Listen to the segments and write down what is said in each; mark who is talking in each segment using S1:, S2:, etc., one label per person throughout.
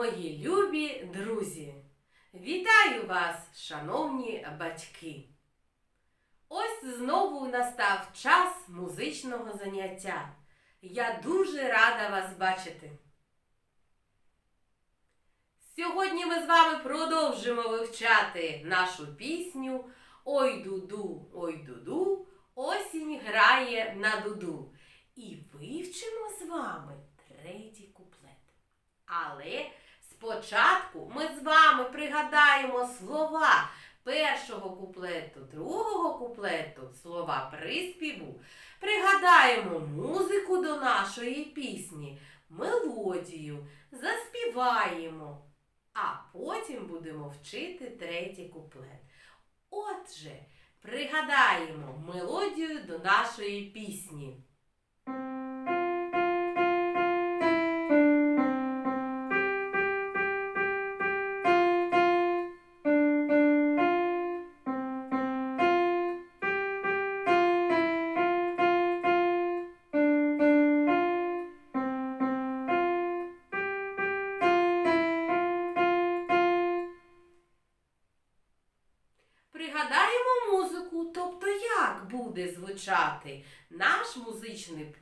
S1: мої любі друзі! Вітаю вас, шановні батьки! Ось знову настав час музичного заняття. Я дуже рада вас бачити. Сьогодні ми з вами продовжимо вивчати нашу пісню Ой дуду, ой дуду, осінь грає на дуду. І вивчимо з вами третій куплет. Але спочатку ми з вами пригадаємо слова першого куплету, другого куплету, слова приспіву. Пригадаємо музику до нашої пісні, мелодію, заспіваємо, а потім будемо вчити третій куплет. Отже, пригадаємо мелодію до нашої пісні. Як буде звучати наш музичний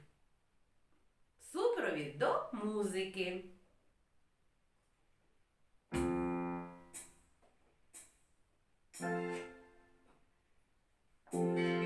S1: супровід до музики. Пригадали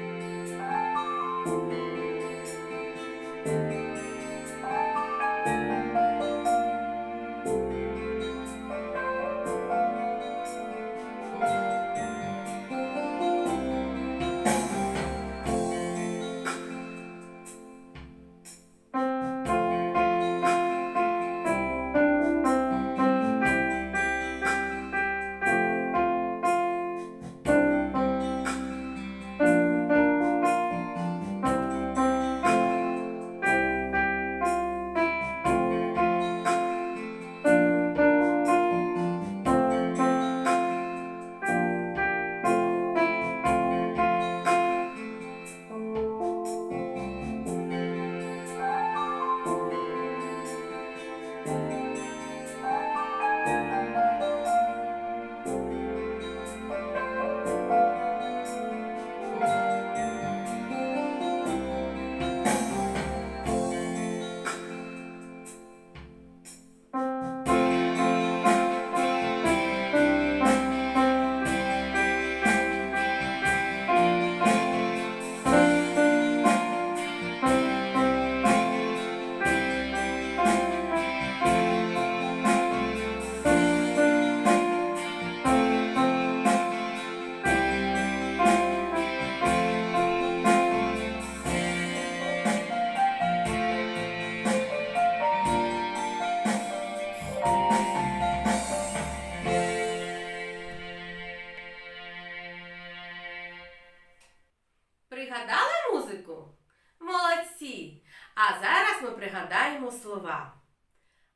S1: пригадаємо слова.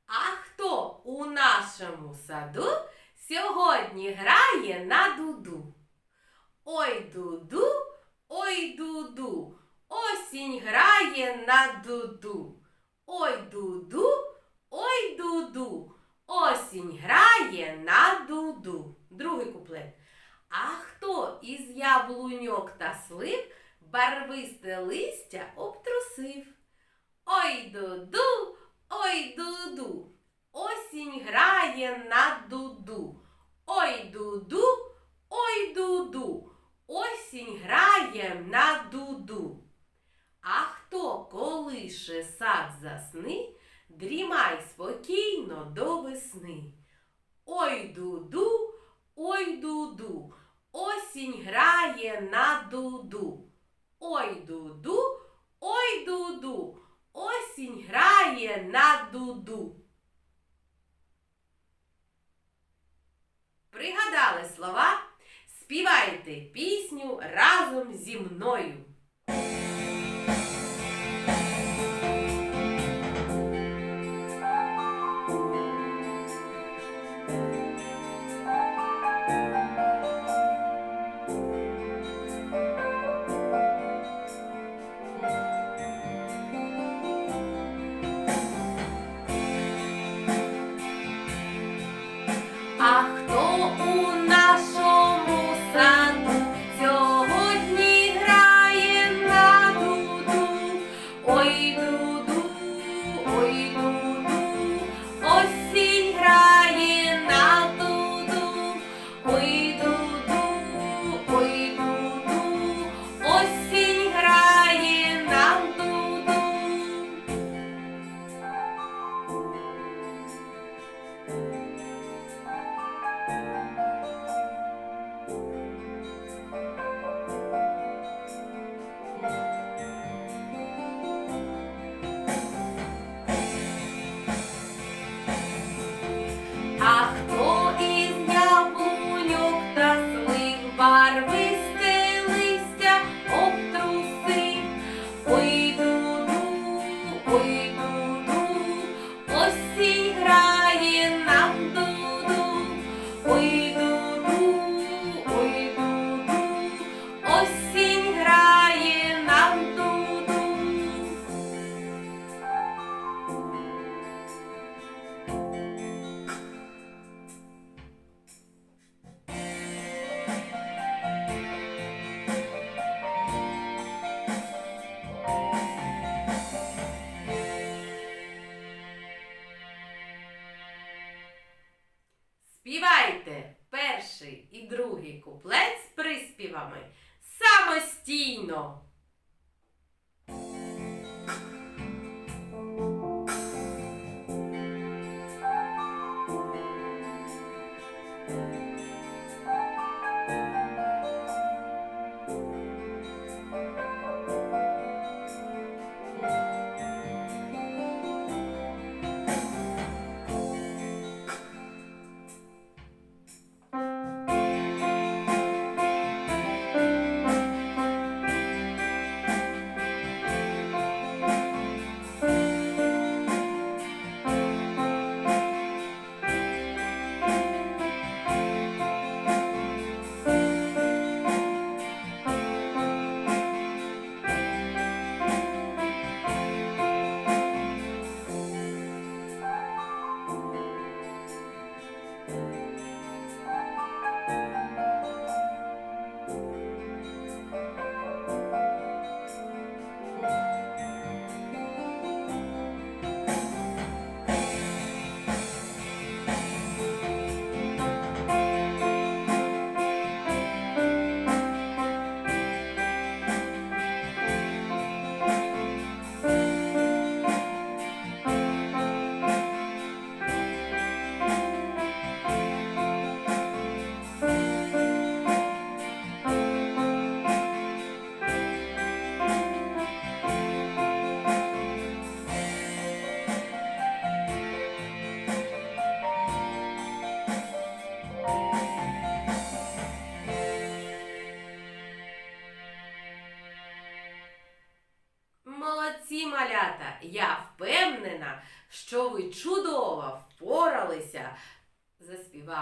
S1: А хто у нашому саду сьогодні грає на дуду? Ой дуду, ой дуду, осінь грає на дуду. Ой дуду, ой дуду, осінь грає на дуду. Другий куплет. А хто із яблуньок та слив барвисте листя обтрусив? Ой дуду, ой дуду, осінь грає на дуду. Ой дуду, ой дуду, осінь грає на дуду. А хто колише сад засни, дрімай спокійно до весни. Ой дуду, ой дуду, осінь грає на дуду. Ой дуду, ой дуду, осінь грає на дуду. Пригадали слова? Співайте пісню разом зі мною. Самостійно.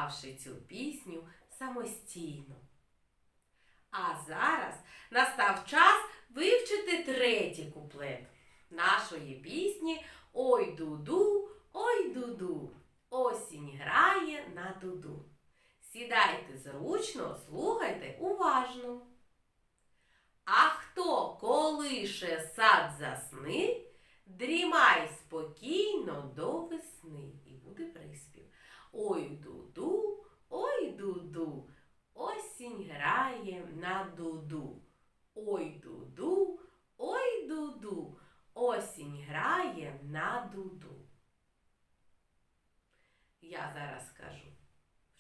S1: Заспівавши цю пісню самостійно. А зараз настав час вивчити третій куплет нашої пісні Ой дуду, ой дуду, осінь грає на дуду. Сідайте зручно, слухайте уважно. А хто колише сад засни, дрімай спокійно до весни. І буде приспів. Ой дуду, дуду, осінь грає на дуду. Ой дуду, ой дуду, осінь грає на дуду. Я зараз скажу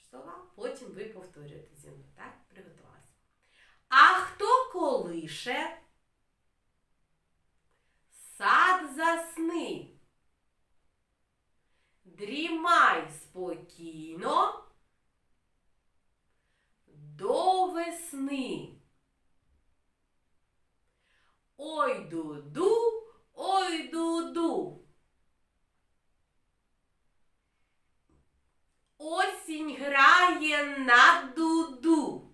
S1: слова, потім ви повторюєте зі мною. Так, приготувалися. А хто колише? Сад засни. Дрімай спокійно Весни. Ой дуду, ой дуду. Осінь грає на дуду.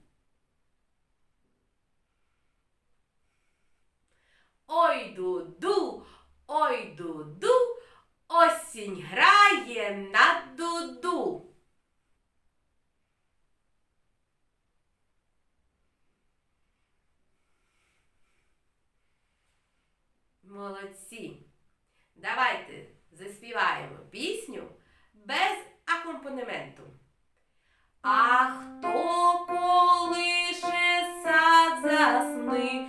S1: Ой дуду, ой дуду, осінь грає на дуду. Молодці. Давайте заспіваємо пісню без акомпанементу. А хто колише сад засни,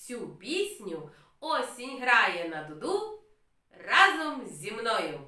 S1: всю пісню осінь грає на дуду разом зі мною.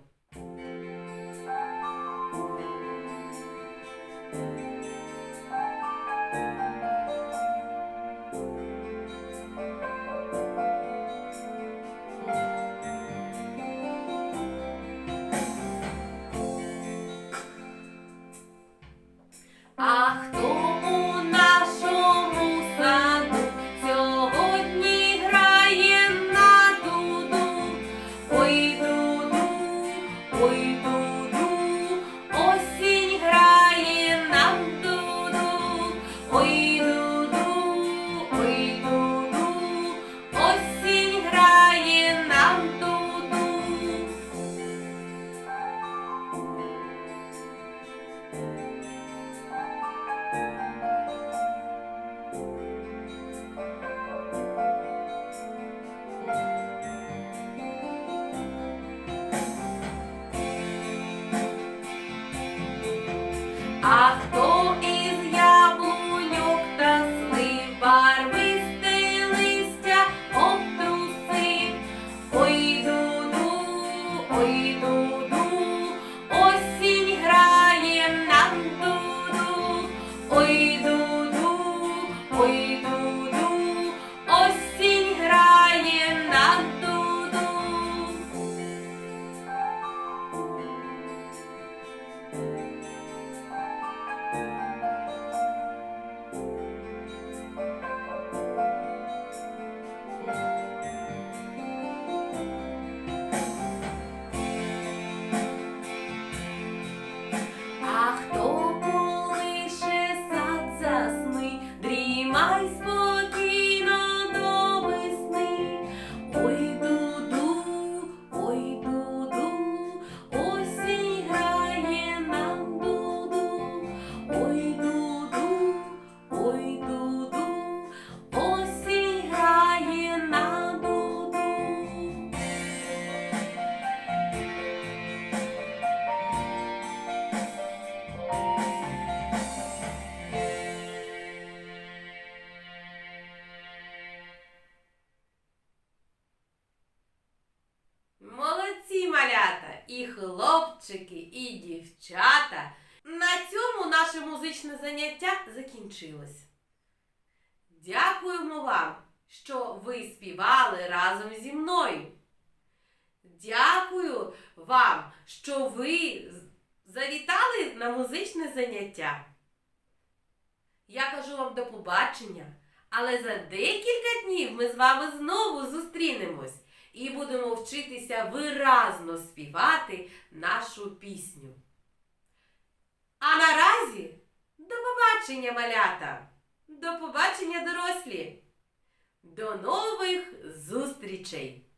S1: Закінчилось. Дякуємо вам, що ви співали разом зі мною. Дякую вам, що ви завітали на музичне заняття. Я кажу вам до побачення, але за декілька днів ми з вами знову зустрінемось і будемо вчитися виразно співати нашу пісню. А наразі до побачення, малята! До побачення, дорослі! До нових зустрічей!